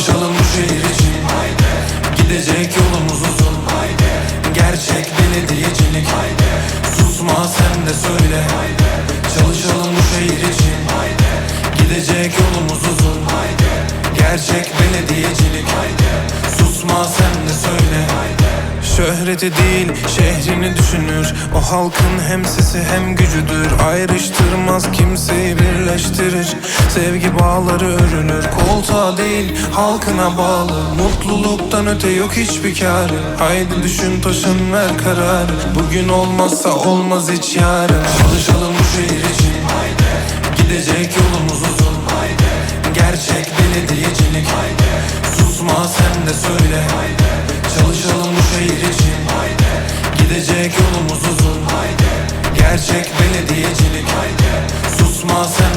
çalışalım bu şehir için Haydi. Gidecek yolumuz uzun Haydi. Gerçek belediyecilik Haydi. Susma sen de söyle Haydi. Çalışalım bu şehir için Haydi. Gidecek yolumuz uzun Haydi. Gerçek Şöhreti değil şehrini düşünür. O halkın hem sesi hem gücüdür. Ayrıştırmaz kimseyi birleştirir. Sevgi bağları örülür. Koltuğa değil halkına bağlı. Mutluluktan öte yok hiçbir kârı. Haydi düşün taşın ver kararı. Bugün olmazsa olmaz hiç yarın. Çalışalım bu şehir için. Gidecek yolumuz uzun. Gerçek belediyecilik. Susma sen de söyle. Çalışalım 넘어서